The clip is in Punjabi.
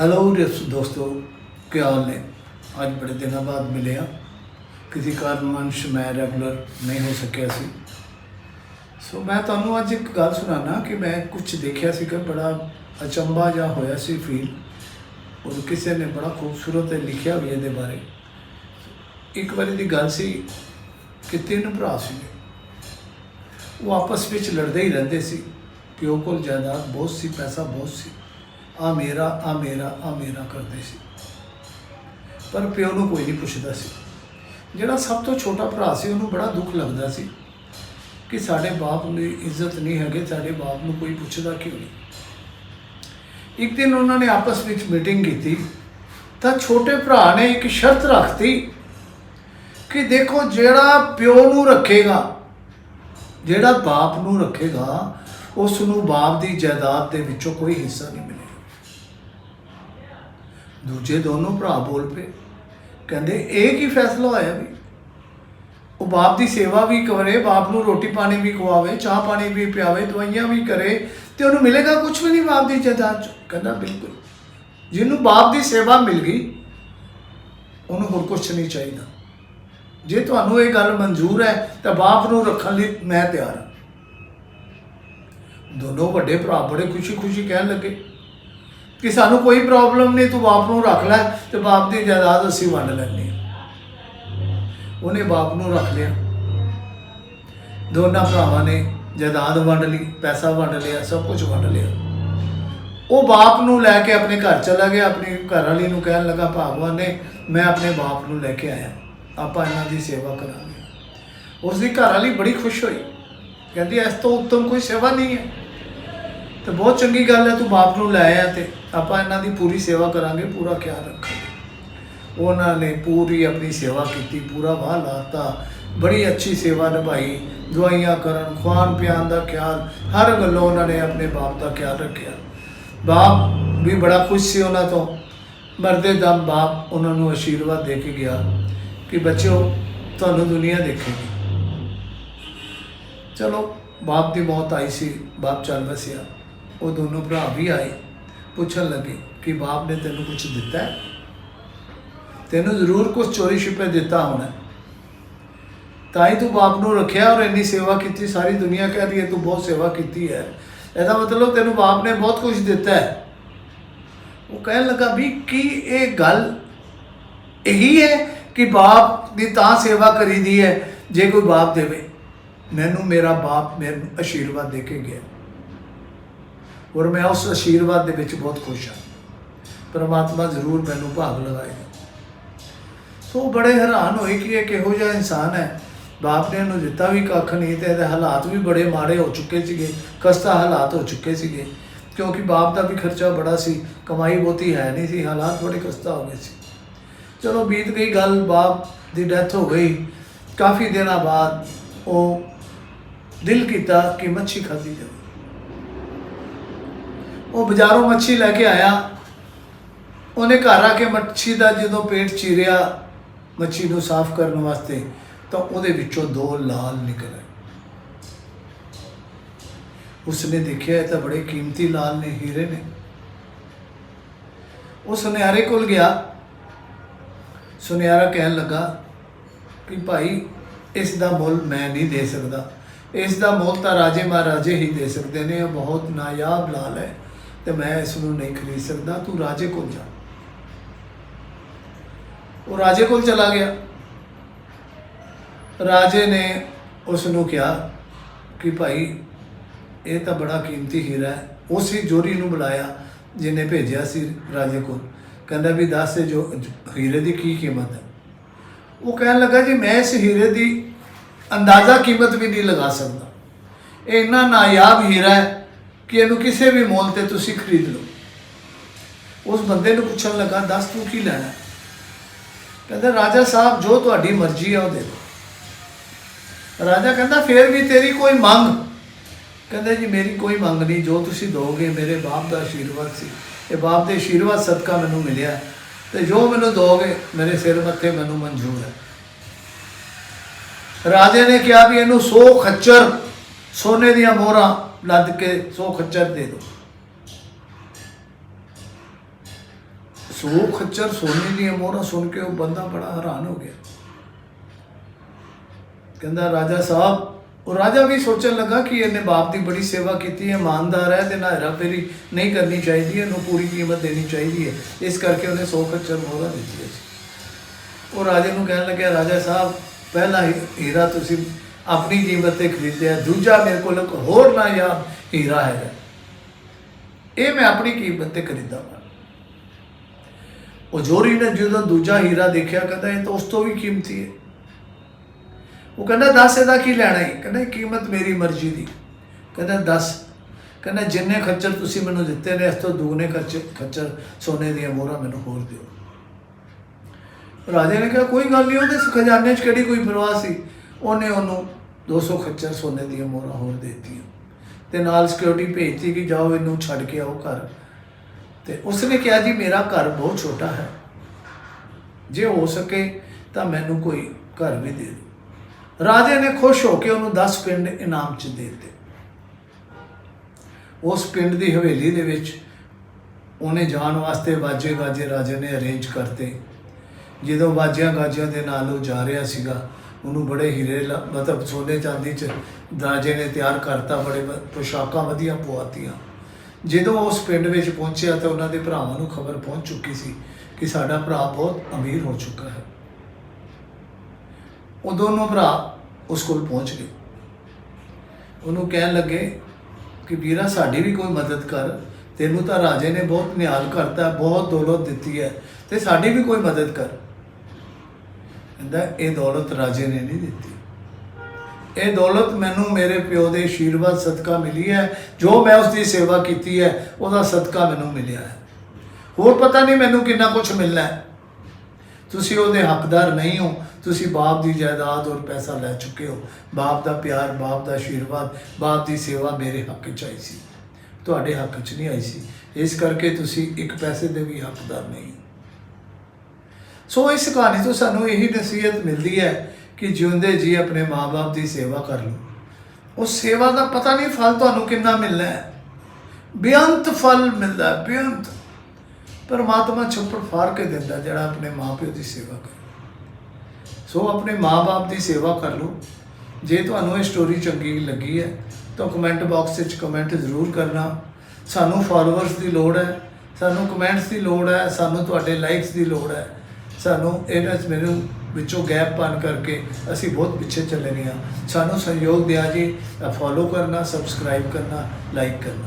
ਹੈਲੋ ਦੋਸ- ਦੋਸਤੋ ਕੀ ਹਾਲ ਨੇ ਅੱਜ ਬੜੇ ਦਿਨਾਂ ਬਾਅਦ ਮਿਲੇ ਆ ਕਿਸੇ ਕਾਰਨਵੰਸ਼ ਮੈਂ ਰੈਗੂਲਰ ਨਹੀਂ ਹੋ ਸਕਿਆ ਸੀ ਸੋ ਮੈਂ ਤੁਹਾਨੂੰ ਅੱਜ ਇੱਕ ਗੱਲ ਸੁਣਾਣਾ ਕਿ ਮੈਂ ਕੁਝ ਦੇਖਿਆ ਸੀ ਕਿ ਬੜਾ ਅਚੰਭਾ ਜਿਹਾ ਹੋਇਆ ਸੀ ਫੀਲ ਉਹ ਕਿਸੇ ਨੇ ਬੜਾ ਖੂਬਸੂਰਤ ਲਿਖਿਆ ਵੀ ਇਹਦੇ ਬਾਰੇ ਇੱਕ ਵਾਰੀ ਦੀ ਗੱਲ ਸੀ ਕਿ ਤਿੰਨ ਭਰਾ ਸੀ ਉਹ ਆਪਸ ਵਿੱਚ ਲੜਦੇ ਹੀ ਰਹਿੰਦੇ ਸੀ ਪਿਓ ਕੋਲ ਜਾਇਦਾਦ ਬਹੁਤ ਸੀ ਪੈਸਾ ਬਹੁਤ ਸੀ ਆ ਮੇਰਾ ਆ ਮੇਰਾ ਆ ਮੇਰਾ ਕਰਦੇ ਸੀ। ਪਰ ਪਿਓ ਨੂੰ ਕੋਈ ਨਹੀਂ ਪੁੱਛਦਾ ਸੀ। ਜਿਹੜਾ ਸਭ ਤੋਂ ਛੋਟਾ ਭਰਾ ਸੀ, ਉਹਨੂੰ ਬੜਾ ਦੁੱਖ ਲੱਗਦਾ ਸੀ ਕਿ ਸਾਡੇ ਬਾਪ ਨੂੰ ਇੱਜ਼ਤ ਨਹੀਂ ਹੈਗੇ, ਸਾਡੇ ਬਾਪ ਨੂੰ ਕੋਈ ਪੁੱਛਦਾ ਕਿਉਂ ਨਹੀਂ? ਇੱਕ ਦਿਨ ਉਹਨਾਂ ਨੇ ਆਪਸ ਵਿੱਚ ਮੀਟਿੰਗ ਕੀਤੀ, ਤਾਂ ਛੋਟੇ ਭਰਾ ਨੇ ਇੱਕ ਸ਼ਰਤ ਰੱਖਤੀ ਕਿ ਦੇਖੋ ਜਿਹੜਾ ਪਿਓ ਨੂੰ ਰੱਖੇਗਾ, ਜਿਹੜਾ ਬਾਪ ਨੂੰ ਰੱਖੇਗਾ ਉਸ ਨੂੰ ਬਾਪ ਦੀ ਜਾਇਦਾਦ ਦੇ ਵਿੱਚੋਂ ਕੋਈ ਹਿੱਸਾ ਨਹੀਂ ਦੂਜੇ ਦੋਨੋਂ ਭਰਾ ਬੋਲ ਪਏ। ਕਹਿੰਦੇ, ਇਹ ਕੀ ਫੈਸਲਾ ਹੋਇਆ ਵੀ? ਉਹ ਬਾਪ ਦੀ ਸੇਵਾ ਵੀ ਕਰੇ, ਬਾਪ ਨੂੰ ਰੋਟੀ ਪਾਣੀ ਵੀ ਖਵਾਵੇ, ਚਾਹ ਪਾਣੀ ਵੀ ਪਿਆਵੇ, ਦਵਾਈਆਂ ਵੀ ਕਰੇ ਤੇ ਉਹਨੂੰ ਮਿਲੇਗਾ ਕੁਝ ਵੀ ਨਹੀਂ ਬਾਪ ਦੀ ਜਾਇਦਾਦ ਚ? ਕਹਿੰਦਾ, ਬਿਲਕੁਲ। ਜਿਹਨੂੰ ਬਾਪ ਦੀ ਸੇਵਾ ਮਿਲ ਗਈ, ਉਹਨੂੰ ਹੋਰ ਕੁਝ ਨਹੀਂ ਚਾਹੀਦਾ। ਜੇ ਤੁਹਾਨੂੰ ਇਹ ਗੱਲ ਮਨਜ਼ੂਰ ਹੈ, ਤਾਂ ਬਾਪ ਨੂੰ ਰੱਖਣ ਲਈ ਮੈਂ ਤਿਆਰ ਹਾਂ। ਦੋਨੋਂ ਵੱਡੇ ਭਰਾ ਬੜੇ ਖੁਸ਼ੀ-ਖੁਸ਼ੀ ਕਹਿਣ ਲੱਗੇ। ਕਿ ਸਾਨੂੰ ਕੋਈ ਪ੍ਰੋਬਲਮ ਨਹੀਂ, ਤੂੰ ਬਾਪ ਨੂੰ ਰੱਖ ਲੈ ਤੇ ਬਾਪ ਦੀ ਜਾਇਦਾਦ ਅਸੀਂ ਵੰਡ ਲੈਂਦੇ ਹਾਂ। ਉਹਨੇ ਬਾਪ ਨੂੰ ਰੱਖ ਲਿਆ। ਦੋਨਾਂ ਭਰਾਵਾਂ ਨੇ ਜਾਇਦਾਦ ਵੰਡ ਲਈ, ਪੈਸਾ ਵੰਡ ਲਿਆ, ਸਭ ਕੁਝ ਵੰਡ ਲਿਆ। ਉਹ ਬਾਪ ਨੂੰ ਲੈ ਕੇ ਆਪਣੇ ਘਰ ਚਲਾ ਗਿਆ, ਆਪਣੀ ਘਰ ਵਾਲੀ ਨੂੰ ਕਹਿਣ ਲੱਗਾ, ਭਾਗਵਾਨ ਨੇ, ਮੈਂ ਆਪਣੇ ਬਾਪ ਨੂੰ ਲੈ ਕੇ ਆਇਆ। ਆਪਾਂ ਇਹਨਾਂ ਦੀ ਸੇਵਾ ਕਰਾਂਗੇ। ਉਸ ਦੀ ਘਰ ਵਾਲੀ ਬੜੀ ਖੁਸ਼ ਹੋਈ। ਕਹਿੰਦੀ, ਇਸ ਤੋਂ ਉੱਤਮ ਕੋਈ ਸੇਵਾ ਨਹੀਂ ਹੈ। ਤੇ ਬਹੁਤ ਚੰਗੀ ਗੱਲ ਹੈ, ਤੂੰ ਬਾਪ ਨੂੰ ਲੈ ਆ ਤੇ ਆਪਾਂ ਇਹਨਾਂ ਦੀ ਪੂਰੀ ਸੇਵਾ ਕਰਾਂਗੇ, ਪੂਰਾ ਖਿਆਲ ਰੱਖਾਂਗੇ। ਉਹਨਾਂ ਨੇ ਪੂਰੀ ਆਪਣੀ ਸੇਵਾ ਕੀਤੀ, ਪੂਰਾ ਵਾਹ ਲਾਤਾ। ਬੜੀ ਅੱਛੀ ਸੇਵਾ ਨਿਭਾਈ, ਦਵਾਈਆਂ ਕਰਨ ਖਵਾਨ ਪਿਆਨ ਦਾ ਖਿਆਲ, ਹਰ ਗੱਲੋਂ ਉਹਨਾਂ ਨੇ ਆਪਣੇ ਬਾਪ ਦਾ ਖਿਆਲ ਰੱਖਿਆ। ਬਾਪ ਵੀ ਬੜਾ ਖੁਸ਼ ਸੀ ਉਹਨਾਂ ਤੋਂ। ਮਰਦੇ ਦਮ ਬਾਪ ਉਹਨਾਂ ਨੂੰ ਆਸ਼ੀਰਵਾਦ ਦੇ ਕੇ ਗਿਆ ਕਿ ਬੱਚਿਓ, ਤੁਹਾਨੂੰ ਦੁਨੀਆ ਦੇਖੇਗੀ। ਚਲੋ, ਬਾਪ ਦੀ ਮੌਤ ਆਈ ਸੀ, ਬਾਪ ਚੱਲ ਵਸਿਆ। ਉਹ ਦੋਨੋਂ ਭਰਾ ਵੀ ਆਏ, ਪੁੱਛਣ ਲੱਗੇ ਕਿ ਬਾਪ ਨੇ ਤੈਨੂੰ ਕੁਝ ਦਿੱਤਾ ਹੈ? ਤੈਨੂੰ ਜ਼ਰੂਰ ਕੁਝ ਚੋਰੀ ਛਿਪੇ ਦਿੱਤਾ ਹੋਣਾ ਤਾਂ ਹੀ ਤੂੰ ਬਾਪ ਨੂੰ ਰੱਖਿਆ ਔਰ ਇੰਨੀ ਸੇਵਾ ਕੀਤੀ, ਸਾਰੀ ਦੁਨੀਆ ਕਹਿ ਰਹੀ ਹੈ, ਤੂੰ ਬਹੁਤ ਸੇਵਾ ਕੀਤੀ ਹੈ। ਇਹਦਾ ਮਤਲਬ ਤੈਨੂੰ ਬਾਪ ਨੇ ਬਹੁਤ ਕੁਝ ਦਿੱਤਾ ਹੈ। ਉਹ ਕਹਿਣ ਲੱਗਾ, ਵੀ ਕੀ ਇਹ ਗੱਲ ਇਹੀ ਹੈ ਕਿ ਬਾਪ ਦੀ ਤਾਂ ਸੇਵਾ ਕਰੀਦੀ ਹੈ, ਜੇ ਕੋਈ ਬਾਪ ਦੇਵੇ? ਮੈਨੂੰ ਮੇਰਾ ਬਾਪ ਮੈਨੂੰ ਆਸ਼ੀਰਵਾਦ ਦੇ ਕੇ ਗਿਆ। ਔਰ ਮੈਂ ਉਸ ਆਸ਼ੀਰਵਾਦ ਦੇ ਵਿੱਚ ਬਹੁਤ ਖੁਸ਼ ਹਾਂ। ਪਰਮਾਤਮਾ ਜ਼ਰੂਰ ਮੈਨੂੰ ਭਾਗ ਲਗਾਏਗਾ ਸੋ ਬੜੇ ਹੈਰਾਨ ਹੋਏ ਕਿ ਇਹ ਕਿਹੋ ਜਿਹਾ ਇਨਸਾਨ ਹੈ। ਬਾਪ ਨੇ ਇਹਨੂੰ ਦਿੱਤਾ ਵੀ ਕੱਖ ਨਹੀਂ ਤੇ ਇਹਦੇ ਹਾਲਾਤ ਵੀ ਬੜੇ ਮਾੜੇ ਹੋ ਚੁੱਕੇ ਸੀਗੇ ਖਸਤਾ ਹਾਲਾਤ ਹੋ ਚੁੱਕੇ ਸੀਗੇ। ਕਿਉਂਕਿ ਬਾਪ ਦਾ ਵੀ ਖਰਚਾ ਬੜਾ ਸੀ, ਕਮਾਈ ਬਹੁਤੀ ਹੈ ਨਹੀਂ ਸੀ, ਹਾਲਾਤ ਬੜੇ ਖਸਤਾ ਹੋ ਗਏ ਸੀ। ਚਲੋ ਬੀਤ ਗਈ ਗੱਲ, ਬਾਪ ਦੀ ਡੈਥ ਹੋ ਗਈ। ਕਾਫੀ ਦਿਨਾਂ ਬਾਅਦ ਉਹ ਦਿਲ ਕੀਤਾ ਕਿ ਮੱਛੀ ਖਾਧੀ ਜਾਵੇ। ਉਹ ਬਾਜ਼ਾਰੋਂ ਮੱਛੀ ਲੈ ਕੇ ਆਇਆ। ਉਹਨੇ ਘਰ ਆ ਕੇ ਮੱਛੀ ਦਾ ਜਦੋਂ ਪੇਟ ਚੀਰਿਆ ਮੱਛੀ ਨੂੰ ਸਾਫ਼ ਕਰਨ ਵਾਸਤੇ, ਤਾਂ ਉਹਦੇ ਵਿੱਚੋਂ ਦੋ ਲਾਲ ਨਿਕਲ। ਆਏ ਉਸਨੇ ਦੇਖਿਆ, ਇਹ ਤਾਂ ਬੜੇ ਕੀਮਤੀ ਲਾਲ ਨੇ, ਹੀਰੇ ਨੇ। ਉਹ ਸੁਨਿਆਰੇ ਕੋਲ ਗਿਆ। ਸੁਨਿਆਰਾ ਕਹਿਣ ਲੱਗਾ ਕਿ ਭਾਈ, ਇਸ ਦਾ ਮੁੱਲ ਮੈਂ ਨਹੀਂ ਦੇ ਸਕਦਾ। ਇਸ ਦਾ ਮੁੱਲ ਤਾਂ ਰਾਜੇ ਮਹਾਰਾਜੇ ਹੀ ਦੇ ਸਕਦੇ ਨੇ, ਇਹ ਬਹੁਤ ਨਾਯਾਬ ਲਾਲ ਹੈ। ਤੇ ਮੈਂ ਇਸ ਨੂੰ ਨਹੀਂ ਖਰੀਦ ਸਕਦਾ, ਤੂੰ ਰਾਜੇ ਕੋਲ ਜਾ। ਉਹ ਰਾਜੇ ਕੋਲ ਚਲਾ ਗਿਆ। ਰਾਜੇ ਨੇ ਉਸ ਨੂੰ ਕਿਹਾ ਕਿ ਭਾਈ, ਇਹ ਤਾਂ ਬੜਾ ਕੀਮਤੀ ਹੀਰਾ ਹੈ। ਉਸੇ ਜੋਰੀ ਨੂੰ ਬੁਲਾਇਆ, ਜਿਹਨੇ ਭੇਜਿਆ ਸੀ ਰਾਜੇ ਕੋਲ। ਕਹਿੰਦਾ ਵੀ ਦੱਸ ਜੋ ਹੀਰੇ ਦੀ ਕੀ ਕੀਮਤ ਹੈ। ਉਹ ਕਹਿਣ ਲੱਗਾ, ਜੀ, ਮੈਂ ਇਸ ਹੀਰੇ ਦੀ ਅੰਦਾਜ਼ਾ ਕੀਮਤ ਵੀ ਨਹੀਂ ਲਗਾ ਸਕਦਾ। ਇਹ ਇੰਨਾ ਨਾਯਾਬ ਹੀਰਾ ਹੈ ਕਿ ਇਹਨੂੰ ਕਿਸੇ ਵੀ ਮੋਲ ਤੇ ਤੁਸੀਂ ਖਰੀਦ ਲਓ। ਉਸ ਬੰਦੇ ਨੂੰ ਪੁੱਛਣ ਲੱਗਾ, ਦੱਸ ਤੂੰ ਕੀ ਲੈਣਾ? ਹੈ? ਕਹਿੰਦਾ, ਰਾਜਾ ਸਾਹਿਬ, ਜੋ ਤੁਹਾਡੀ ਮਰਜ਼ੀ ਹੈ ਉਹ ਦੇ ਦਿਓ। ਰਾਜਾ ਕਹਿੰਦਾ, ਫੇਰ ਵੀ ਤੇਰੀ ਕੋਈ ਮੰਗ? ਕਹਿੰਦਾ, ਜੀ, ਮੇਰੀ ਕੋਈ ਮੰਗ ਨਹੀਂ। ਜੋ ਤੁਸੀਂ ਦੋਗੇ, ਮੇਰੇ ਬਾਪ ਦਾ ਆਸ਼ੀਰਵਾਦ ਸੀ। ਇਹ ਬਾਪ ਦੇ ਆਸ਼ੀਰਵਾਦ ਸਦਕਾ ਮੈਨੂੰ ਮਿਲਿਆ ਤੇ ਜੋ ਮੈਨੂੰ ਦੋਗੇ, ਮੇਰੇ ਸਿਰ ਮੱਥੇ ਮੈਨੂੰ ਮਨਜ਼ੂਰ ਹੈ। ਰਾਜੇ ਨੇ ਕਿਹਾ ਵੀ ਇਹਨੂੰ 100 ਖੱਚਰ, ਸੋਨੇ ਦੀਆਂ ਮੋਹਰਾਂ ਲੱਦ ਕੇ 100 ਖੱਚਰ ਦੇ ਦੋ। ਸੋ ਖੱਚਰ ਸੋਨੇ ਦੀਆਂ ਮੋਹਰਾਂ ਸੁਣ ਕੇ ਉਹ ਬੰਦਾ ਬੜਾ ਹੈਰਾਨ ਹੋ ਗਿਆ। ਕਹਿੰਦਾ, ਰਾਜਾ ਸਾਹਿਬ, ਉਹ ਰਾਜਾ ਵੀ ਸੋਚਣ ਲੱਗਾ ਕਿ ਇਹਨੇ ਬਾਪ ਦੀ ਬੜੀ ਸੇਵਾ ਕੀਤੀ ਹੈ, ਇਮਾਨਦਾਰ ਹੈ ਤੇ ਨਾ ਹੈਰਾ ਫੇਰੀ ਨਹੀਂ ਕਰਨੀ ਚਾਹੀਦੀ ਹੈ ਇਹਨੂੰ ਪੂਰੀ ਕੀਮਤ ਦੇਣੀ ਚਾਹੀਦੀ ਹੈ। ਇਸ ਕਰਕੇ ਉਹਨੇ ਸੌ ਖੱਚਰ ਮੋਹਰਾਂ ਦਿੱਤੀਆਂ ਸੀ। ਉਹ ਰਾਜੇ ਨੂੰ ਕਹਿਣ ਲੱਗਿਆ, ਰਾਜਾ ਸਾਹਿਬ, ਪਹਿਲਾ ਹੀ- ਹੀਰਾ ਤੁਸੀਂ ਆਪਣੀ ਕੀਮਤ ਤੇ ਖਰੀਦਿਆ, ਦੂਜਾ ਮੇਰੇ ਕੋਲ ਇੱਕ ਹੋਰ ਨਾ ਯਾਰ ਹੀਰਾ ਹੈਗਾ। ਇਹ ਮੈਂ ਆਪਣੀ ਕੀਮਤ ਤੇ ਖਰੀਦਾ ਵਾ ਉਹ ਜੋਰੀ ਨੇ ਜਦੋਂ ਦੂਜਾ ਹੀਰਾ ਦੇਖਿਆ, ਕਹਿੰਦਾ ਇਹ ਤਾਂ ਉਸ ਤੋਂ ਵੀ ਕੀਮਤੀ ਹੈ। ਉਹ ਕਹਿੰਦਾ, ਦੱਸ ਇਹਦਾ ਕੀ ਲੈਣਾ ਹੈ? ਕਹਿੰਦਾ, ਇਹ ਕੀਮਤ ਮੇਰੀ ਮਰਜ਼ੀ ਦੀ ਕਹਿੰਦਾ, ਦੱਸ। ਕਹਿੰਦਾ, ਜਿੰਨੇ ਖੱਚਰ ਤੁਸੀਂ ਮੈਨੂੰ ਦਿੱਤੇ ਨੇ, ਇਸ ਤੋਂ ਦੁੱਗਣੇ ਖਰਚੇ, ਖੱਚਰ ਸੋਨੇ ਦੀਆਂ ਮੋਹਰਾਂ ਮੈਨੂੰ ਹੋਰ ਦਿਓ। ਰਾਜੇ ਨੇ ਕਿਹਾ, ਕੋਈ ਗੱਲ ਨਹੀਂ, ਉਹਦੇ ਖਜ਼ਾਨੇ 'ਚ ਕਿਹੜੀ ਕੋਈ ਪਰਵਾਹ ਸੀ? ਉਹਨੇ ਉਹਨੂੰ 200 ਖੱਚਰ ਸੋਨੇ ਦੀਆਂ ਮੋਹਰਾਂ ਹੋਰ ਦੇ ਦਿੱਤੀਆਂ। ਤੇ ਨਾਲ ਸਿਕਿਉਰਿਟੀ ਭੇਜਤੀ ਕਿ ਜਾਓ ਇਹਨੂੰ ਛੱਡ ਕੇ ਆਓ ਘਰ। ਤੇ ਉਸਨੇ ਕਿਹਾ, ਜੀ, ਮੇਰਾ ਘਰ ਬਹੁਤ ਛੋਟਾ ਹੈ। ਜੇ ਹੋ ਸਕੇ ਤਾਂ ਮੈਨੂੰ ਕੋਈ ਘਰ ਵੀ ਦੇ ਦਿਓ। ਰਾਜੇ ਨੇ ਖੁਸ਼ ਹੋ ਕੇ ਉਹਨੂੰ 10 ਪਿੰਡ ਇਨਾਮ ਚ ਦੇ ਦਿੱਤੇ। ਉਸ ਪਿੰਡ ਦੀ ਹਵੇਲੀ ਦੇ ਵਿੱਚ ਉਹਨੇ ਜਾਣ ਵਾਸਤੇ ਬਾਜੇ ਗਾਜੇ ਰਾਜੇ ਨੇ ਅਰੇਂਜ ਕਰਤੇ। ਜਦੋਂ ਬਾਜਿਆਂ ਗਾਜਿਆਂ ਦੇ ਨਾਲ ਉਹ ਜਾ ਰਿਹਾ ਸੀਗਾ ਉਹਨੂੰ ਬੜੇ ਹੀਰੇ ਲ- ਮਤਲਬ ਸੋਨੇ ਚਾਂਦੀ ਚ ਰਾਜੇ ਨੇ ਤਿਆਰ ਕਰਤਾ, ਬੜੇ ਵ- ਪੁਸ਼ਾਕਾਂ ਵਧੀਆ ਪਵਾਤੀਆਂ। ਜਦੋਂ ਉਸ ਪਿੰਡ ਵਿੱਚ ਪਹੁੰਚਿਆ ਤਾਂ ਉਹਨਾਂ ਦੇ ਭਰਾਵਾਂ ਨੂੰ ਖਬਰ ਪਹੁੰਚ ਚੁੱਕੀ ਸੀ ਕਿ ਸਾਡਾ ਭਰਾ ਬਹੁਤ ਅਮੀਰ ਹੋ ਚੁੱਕਾ ਹੈ। ਉਹ ਦੋਨੋਂ ਭਰਾ ਉਸ ਕੋਲ ਪਹੁੰਚ ਗਏ। ਉਹਨੂੰ ਕਹਿਣ ਲੱਗੇ ਕਿ ਵੀਰਾ, ਸਾਡੀ ਵੀ ਕੋਈ ਮਦਦ ਕਰ। ਤੈਨੂੰ ਤਾਂ ਰਾਜੇ ਨੇ ਬਹੁਤ ਨਿਹਾਲ ਕਰਤਾ, ਬਹੁਤ ਦੌਲਤ ਦਿੱਤੀ ਹੈ ਤੇ ਸਾਡੀ ਵੀ ਕੋਈ ਮਦਦ ਕਰ। ਕਹਿੰਦਾ, ਇਹ ਦੌਲਤ ਰਾਜੇ ਨੇ ਨਹੀਂ ਦਿੱਤੀ। ਇਹ ਦੌਲਤ ਮੈਨੂੰ ਮੇਰੇ ਪਿਓ ਦੇ ਆਸ਼ੀਰਵਾਦ ਸਦਕਾ ਮਿਲੀ ਹੈ। ਜੋ ਮੈਂ ਉਸ ਦੀ ਸੇਵਾ ਕੀਤੀ ਹੈ, ਉਹਦਾ ਸਦਕਾ ਮੈਨੂੰ ਮਿਲਿਆ ਹੈ। ਹੋਰ ਪਤਾ ਨਹੀਂ ਮੈਨੂੰ ਕਿੰਨਾ ਕੁਝ ਮਿਲਣਾ ਹੈ। ਤੁਸੀਂ ਉਹਦੇ ਹੱਕਦਾਰ ਨਹੀਂ ਹੋ। ਤੁਸੀਂ ਬਾਪ ਦੀ ਜਾਇਦਾਦ ਔਰ ਪੈਸਾ ਲੈ ਚੁੱਕੇ ਹੋ। ਬਾਪ ਦਾ ਪਿਆਰ, ਬਾਪ ਦਾ ਆਸ਼ੀਰਵਾਦ ਬਾਪ ਦੀ ਸੇਵਾ ਮੇਰੇ ਹੱਕ 'ਚ ਆਈ ਸੀ। ਤੁਹਾਡੇ ਹੱਕ 'ਚ ਨਹੀਂ ਆਈ ਸੀ। ਇਸ ਕਰਕੇ ਤੁਸੀਂ ਇੱਕ ਪੈਸੇ ਦੇ ਵੀ ਹੱਕਦਾਰ ਨਹੀਂ ਸੋ ਇਸ ਕਹਾਣੀ ਤੋਂ ਸਾਨੂੰ ਇਹੀ ਨਸੀਹਤ ਮਿਲਦੀ ਹੈ ਕਿ ਜਿਉਂਦੇ ਜੀ ਆਪਣੇ ਮਾਪੇ ਦੀ ਸੇਵਾ ਕਰ ਲਓ। ਉਸ ਸੇਵਾ ਦਾ ਪਤਾ ਨਹੀਂ ਫਲ ਤੁਹਾਨੂੰ ਕਿੰਨਾ ਮਿਲਣਾ ਹੈ। ਬੇਅੰਤ ਫਲ ਮਿਲਦਾ ਹੈ, ਬੇਅੰਤ। ਪਰਮਾਤਮਾ ਛੱਪੜ ਫਾੜ ਕੇ ਦਿੰਦਾ ਜਿਹੜਾ ਆਪਣੇ ਮਾਪਿਓ ਦੀ ਸੇਵਾ ਕਰੇ। ਸੋ ਆਪਣੇ ਮਾਪੇ ਦੀ ਸੇਵਾ ਕਰ ਲਓ। ਜੇ ਤੁਹਾਨੂੰ ਇਹ ਸਟੋਰੀ ਚੰਗੀ ਲੱਗੀ ਹੈ ਤਾਂ ਕਮੈਂਟ ਬਾਕਸ ਵਿੱਚ ਕਮੈਂਟ ਜ਼ਰੂਰ ਕਰਨਾ। ਸਾਨੂੰ ਫਾਲੋਅਰਸ ਦੀ ਲੋੜ ਹੈ ਸਾਨੂੰ ਕਮੈਂਟਸ ਦੀ ਲੋੜ ਹੈ ਸਾਨੂੰ ਤੁਹਾਡੇ ਲਾਈਕਸ ਦੀ ਲੋੜ ਹੈ। ਸਾਨੂੰ ਇਹਨਾਂ ਮੈਨੂੰ ਵਿੱਚੋਂ ਗੈਪ ਪਾਣ ਕਰਕੇ ਅਸੀਂ ਬਹੁਤ ਪਿੱਛੇ ਚੱਲੇ ਗਏ ਹਾਂ ਸਾਨੂੰ ਸਹਿਯੋਗ ਦਿਆ ਜੀ। ਫੋਲੋ ਕਰਨਾ ਸਬਸਕ੍ਰਾਈਬ ਕਰਨਾ ਲਾਈਕ ਕਰਨਾ।